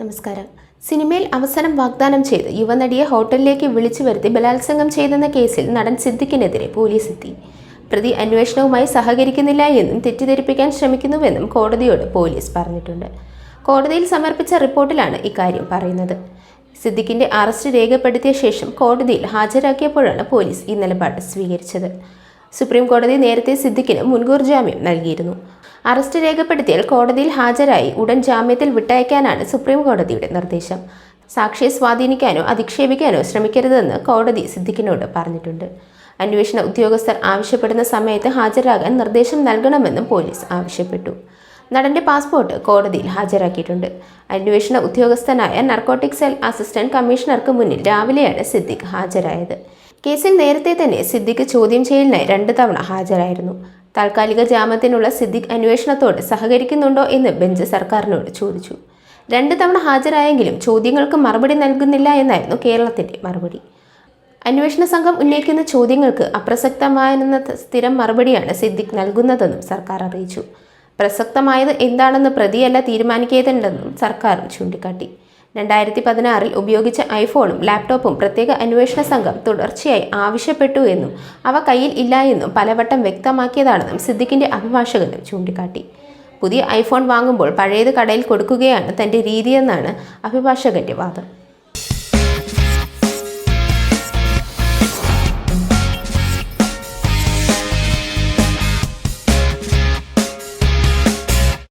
നമസ്കാരം. സിനിമയിൽ അവസരം വാഗ്ദാനം ചെയ്ത് യുവനടിയെ ഹോട്ടലിലേക്ക് വിളിച്ചു വരുത്തി ബലാത്സംഗം ചെയ്തെന്ന കേസിൽ നടൻ സിദ്ദിഖിനെതിരെ പോലീസ് എത്തി പ്രതി അന്വേഷണവുമായി സഹകരിക്കുന്നില്ല എന്നും തെറ്റിദ്ധരിപ്പിക്കാൻ ശ്രമിക്കുന്നുവെന്നും കോടതിയോട് പോലീസ് പറഞ്ഞിട്ടുണ്ട്. കോടതിയിൽ സമർപ്പിച്ച റിപ്പോർട്ടിലാണ് ഇക്കാര്യം പറയുന്നത്. സിദ്ദിഖിന്റെ അറസ്റ്റ് രേഖപ്പെടുത്തിയ ശേഷം കോടതിയിൽ ഹാജരാക്കിയപ്പോഴാണ് പോലീസ് ഈ നിലപാട് സ്വീകരിച്ചത്. സുപ്രീം കോടതി നേരത്തെ സിദ്ദിഖിന് മുൻകൂർ ജാമ്യം നൽകിയിരുന്നു. അറസ്റ്റ് രേഖപ്പെടുത്തിയാൽ കോടതിയിൽ ഹാജരായി ഉടൻ ജാമ്യത്തിൽ വിട്ടയക്കാനാണ് സുപ്രീം കോടതിയുടെ നിർദ്ദേശം. സാക്ഷിയെ സ്വാധീനിക്കാനോ അധിക്ഷേപിക്കാനോ ശ്രമിക്കരുതെന്ന് കോടതി സിദ്ദിഖിനോട് പറഞ്ഞിട്ടുണ്ട്. അന്വേഷണ ഉദ്യോഗസ്ഥർ ആവശ്യപ്പെടുന്ന സമയത്ത് ഹാജരാകാൻ നിർദ്ദേശം നൽകണമെന്നും പോലീസ് ആവശ്യപ്പെട്ടു. നടന്റെ പാസ്പോർട്ട് കോടതിയിൽ ഹാജരാക്കിയിട്ടുണ്ട്. അന്വേഷണ ഉദ്യോഗസ്ഥനായ നർക്കോട്ടിക് സെൽ അസിസ്റ്റന്റ് കമ്മീഷണർക്ക് മുന്നിൽ രാവിലെയാണ് സിദ്ദിഖ് ഹാജരായത്. കേസിൽ നേരത്തെ തന്നെ സിദ്ദിഖ് ചോദ്യം ചെയ്യലിനായി രണ്ട് തവണ ഹാജരായിരുന്നു. താൽക്കാലിക ജാമ്യത്തിനുള്ള സിദ്ദിഖ് അന്വേഷണത്തോട് സഹകരിക്കുന്നുണ്ടോ എന്ന് ബെഞ്ച് സർക്കാരിനോട് ചോദിച്ചു. രണ്ട് തവണ ഹാജരായെങ്കിലും ചോദ്യങ്ങൾക്ക് മറുപടി നൽകുന്നില്ല എന്നായിരുന്നു കേരളത്തിന്റെ മറുപടി. അന്വേഷണ സംഘം ഉന്നയിക്കുന്ന ചോദ്യങ്ങൾക്ക് അപ്രസക്തമായെന്ന സ്ഥിരം മറുപടിയാണ് സിദ്ദിഖ് നൽകുന്നതെന്നും സർക്കാർ അറിയിച്ചു. പ്രസക്തമായത് എന്താണെന്ന് പ്രതിയല്ല തീരുമാനിക്കേണ്ടതെന്നും സർക്കാർ ചൂണ്ടിക്കാട്ടി. രണ്ടായിരത്തി പതിനാറിൽ ഉപയോഗിച്ച ഐഫോണും ലാപ്ടോപ്പും പ്രത്യേക അന്വേഷണ സംഘം തുടർച്ചയായി ആവശ്യപ്പെട്ടു എന്നും അവ കയ്യിൽ ഇല്ല എന്നും പലവട്ടം വ്യക്തമാക്കിയതാണെന്നും സിദ്ദിഖിന്റെ അഭിഭാഷകൻ ചൂണ്ടിക്കാട്ടി. പുതിയ ഐഫോൺ വാങ്ങുമ്പോൾ പഴയത് കടയിൽ കൊടുക്കുകയാണ് തന്റെ രീതിയെന്നാണ് അഭിഭാഷകന്റെ വാദം.